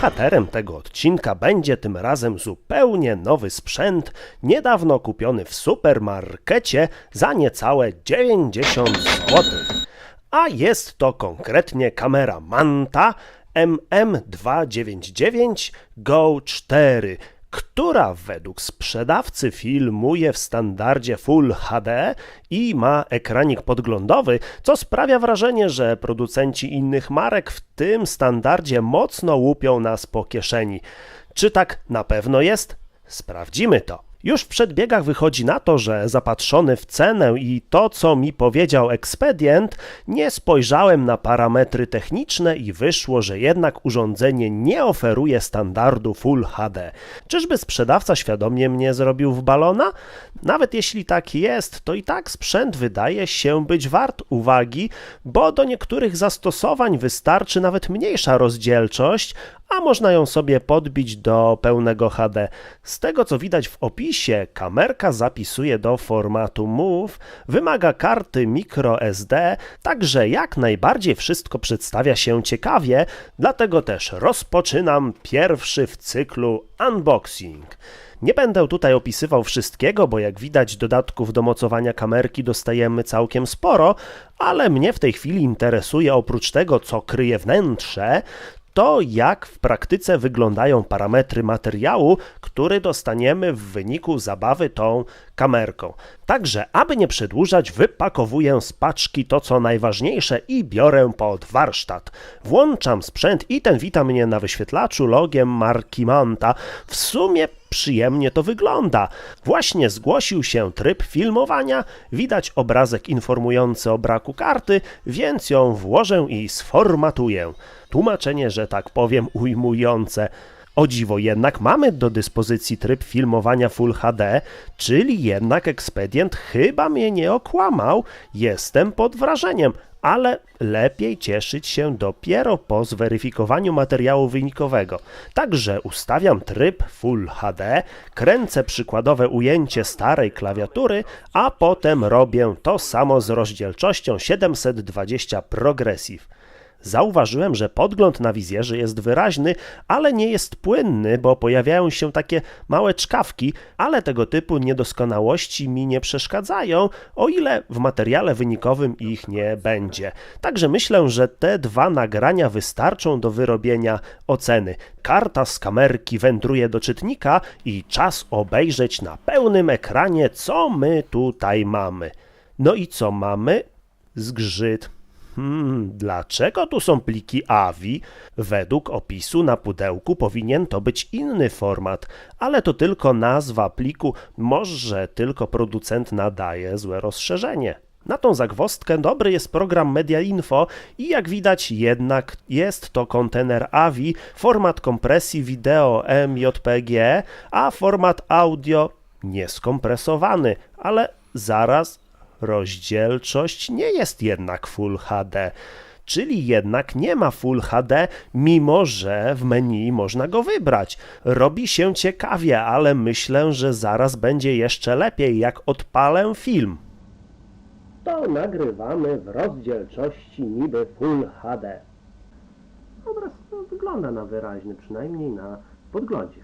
Bohaterem tego odcinka będzie tym razem zupełnie nowy sprzęt, niedawno kupiony w supermarkecie za niecałe 90 zł. A jest to konkretnie kamera Manta MM299 Go 4, która według sprzedawcy filmuje w standardzie Full HD i ma ekranik podglądowy, co sprawia wrażenie, że producenci innych marek w tym standardzie mocno łupią nas po kieszeni. Czy tak na pewno jest? Sprawdzimy to. Już w przedbiegach wychodzi na to, że zapatrzony w cenę i to, co mi powiedział ekspedient, nie spojrzałem na parametry techniczne i wyszło, że jednak urządzenie nie oferuje standardu Full HD. Czyżby sprzedawca świadomie mnie zrobił w balona? Nawet jeśli tak jest, to i tak sprzęt wydaje się być wart uwagi, bo do niektórych zastosowań wystarczy nawet mniejsza rozdzielczość, a można ją sobie podbić do pełnego HD. Z tego co widać w opisie, kamerka zapisuje do formatu MOV, wymaga karty microSD, także jak najbardziej wszystko przedstawia się ciekawie, dlatego też rozpoczynam pierwszy w cyklu unboxing. Nie będę tutaj opisywał wszystkiego, bo jak widać dodatków do mocowania kamerki dostajemy całkiem sporo, ale mnie w tej chwili interesuje oprócz tego, co kryje wnętrze, to, jak w praktyce wyglądają parametry materiału, który dostaniemy w wyniku zabawy tą kamerką. Także, aby nie przedłużać, wypakowuję z paczki to, co najważniejsze i biorę pod warsztat. Włączam sprzęt i ten wita mnie na wyświetlaczu logiem marki Manta. W sumie przyjemnie to wygląda. Właśnie zgłosił się tryb filmowania, widać obrazek informujący o braku karty, więc ją włożę i sformatuję. Tłumaczenie, że tak powiem, ujmujące. O dziwo jednak mamy do dyspozycji tryb filmowania Full HD, czyli jednak ekspedient chyba mnie nie okłamał. Jestem pod wrażeniem, ale lepiej cieszyć się dopiero po zweryfikowaniu materiału wynikowego. Także ustawiam tryb Full HD, kręcę przykładowe ujęcie starej klawiatury, a potem robię to samo z rozdzielczością 720 Progressive. Zauważyłem, że podgląd na wizjerze jest wyraźny, ale nie jest płynny, bo pojawiają się takie małe czkawki, ale tego typu niedoskonałości mi nie przeszkadzają, o ile w materiale wynikowym ich nie będzie. Także myślę, że te dwa nagrania wystarczą do wyrobienia oceny. Karta z kamerki wędruje do czytnika i czas obejrzeć na pełnym ekranie, co my tutaj mamy. No i co mamy? Zgrzyt. Hmm, dlaczego tu są pliki AVI? Według opisu na pudełku powinien to być inny format, ale to tylko nazwa pliku, może tylko producent nadaje złe rozszerzenie. Na tą zagwostkę dobry jest program Media Info i jak widać jednak jest to kontener AVI, format kompresji wideo MJPG, a format audio nieskompresowany, ale zaraz Rozdzielczość nie jest jednak Full HD, czyli jednak nie ma Full HD, mimo że w menu można go wybrać. Robi się ciekawie, ale myślę, że zaraz będzie jeszcze lepiej, jak odpalę film. To nagrywamy w rozdzielczości niby Full HD. Obraz no, wygląda na wyraźny, przynajmniej na podglądzie.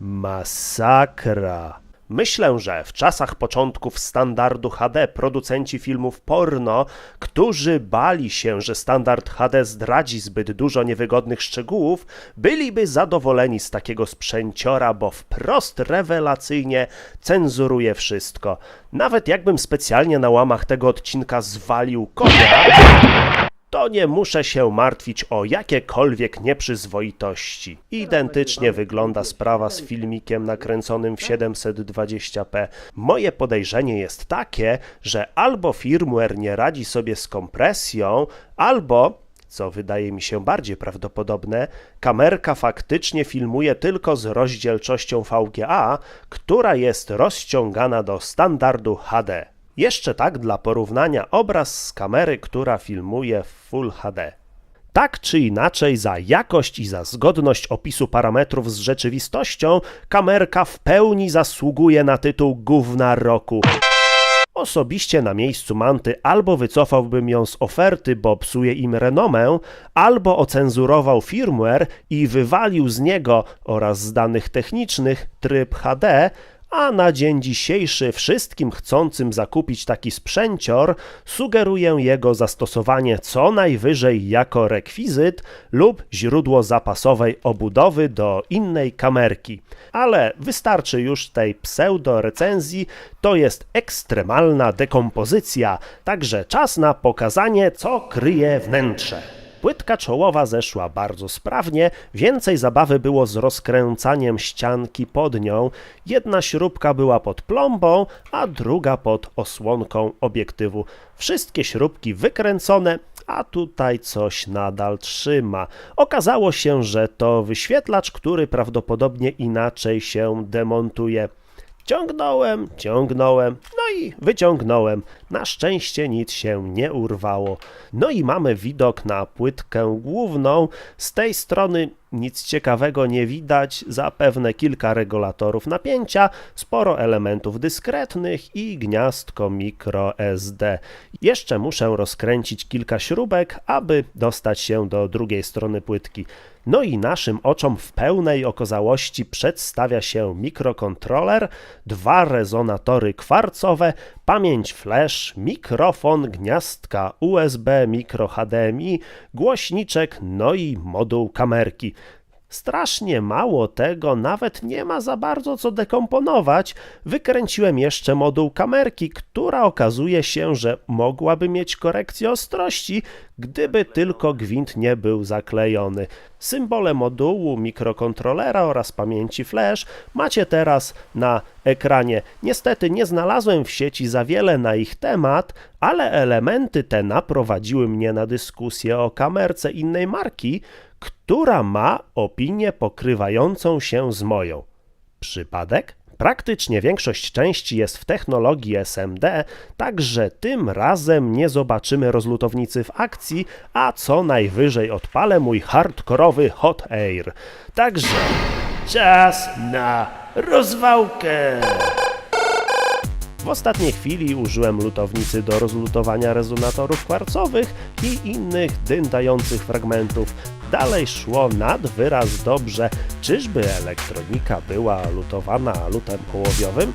Masakra. Myślę, że w czasach początków standardu HD producenci filmów porno, którzy bali się, że standard HD zdradzi zbyt dużo niewygodnych szczegółów, byliby zadowoleni z takiego sprzęciora, bo wprost rewelacyjnie cenzuruje wszystko. Nawet jakbym specjalnie na łamach tego odcinka zwalił konia, to nie muszę się martwić o jakiekolwiek nieprzyzwoitości. Identycznie wygląda sprawa z filmikiem nakręconym w 720p. Moje podejrzenie jest takie, że albo firmware nie radzi sobie z kompresją, albo co wydaje mi się bardziej prawdopodobne, kamerka faktycznie filmuje tylko z rozdzielczością VGA, która jest rozciągana do standardu HD. Jeszcze tak dla porównania obraz z kamery, która filmuje w Full HD. Tak czy inaczej, za jakość i za zgodność opisu parametrów z rzeczywistością, kamerka w pełni zasługuje na tytuł Gówna Roku. Osobiście na miejscu Manty albo wycofałbym ją z oferty, bo psuje im renomę, albo ocenzurował firmware i wywalił z niego oraz z danych technicznych tryb HD, a na dzień dzisiejszy wszystkim chcącym zakupić taki sprzęcior sugeruję jego zastosowanie co najwyżej jako rekwizyt lub źródło zapasowej obudowy do innej kamerki. Ale wystarczy już tej pseudo recenzji, to jest ekstremalna dekompozycja, także czas na pokazanie co kryje wnętrze. Płytka czołowa zeszła bardzo sprawnie, więcej zabawy było z rozkręcaniem ścianki pod nią. Jedna śrubka była pod plombą, a druga pod osłonką obiektywu. Wszystkie śrubki wykręcone, a tutaj coś nadal trzyma. Okazało się, że to wyświetlacz, który prawdopodobnie inaczej się demontuje. Ciągnąłem, ciągnąłem, no i wyciągnąłem. Na szczęście nic się nie urwało. No i mamy widok na płytkę główną. Z tej strony nic ciekawego nie widać, zapewne kilka regulatorów napięcia, sporo elementów dyskretnych i gniazdko microSD. Jeszcze muszę rozkręcić kilka śrubek, aby dostać się do drugiej strony płytki. No i naszym oczom w pełnej okazałości przedstawia się mikrokontroler, dwa rezonatory kwarcowe, pamięć flash, mikrofon, gniazdka USB, mikro HDMI, głośniczek, no i moduł kamerki. Strasznie mało tego, nawet nie ma za bardzo co dekomponować. Wykręciłem jeszcze moduł kamerki, która okazuje się, że mogłaby mieć korekcję ostrości, gdyby tylko gwint nie był zaklejony. Symbole modułu, mikrokontrolera oraz pamięci flash macie teraz na ekranie. Niestety nie znalazłem w sieci za wiele na ich temat, ale elementy te naprowadziły mnie na dyskusję o kamerce innej marki, która ma opinię pokrywającą się z moją. Przypadek? Praktycznie większość części jest w technologii SMD, także tym razem nie zobaczymy rozlutownicy w akcji, a co najwyżej odpalę mój hardkorowy Hot Air. Także czas na rozwałkę! W ostatniej chwili użyłem lutownicy do rozlutowania rezonatorów kwarcowych i innych dyndających fragmentów. Dalej szło nad wyraz dobrze. Czyżby elektronika była lutowana lutem ołowiowym?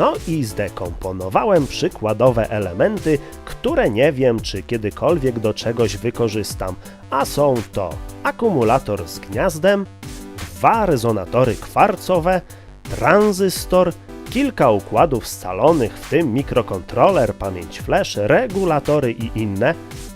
No i zdekomponowałem przykładowe elementy, które nie wiem, czy kiedykolwiek do czegoś wykorzystam, a są to akumulator z gniazdem, dwa rezonatory kwarcowe, tranzystor, kilka układów scalonych, w tym mikrokontroler, pamięć flash, regulatory i inne,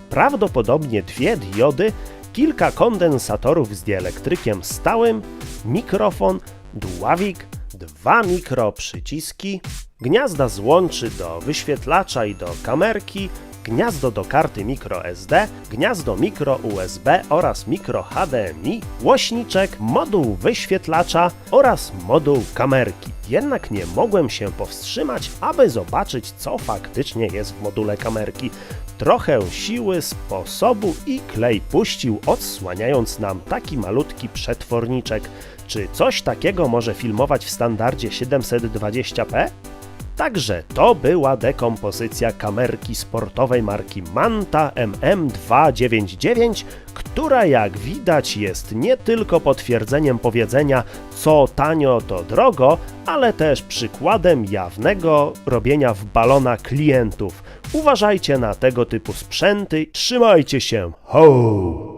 prawdopodobnie dwie diody, kilka kondensatorów z dielektrykiem stałym, mikrofon, dławik, dwa mikroprzyciski, gniazda złączy do wyświetlacza i do kamerki, gniazdo do karty microSD, gniazdo micro USB oraz micro HDMI, głośniczek, moduł wyświetlacza oraz moduł kamerki. Jednak nie mogłem się powstrzymać, aby zobaczyć, co faktycznie jest w module kamerki. Trochę siły, sposobu i klej puścił, odsłaniając nam taki malutki przetworniczek. Czy coś takiego może filmować w standardzie 720p? Także to była dekompozycja kamerki sportowej marki Manta MM299, która jak widać jest nie tylko potwierdzeniem powiedzenia co tanio to drogo, ale też przykładem jawnego robienia w balona klientów. Uważajcie na tego typu sprzęty, trzymajcie się, ho!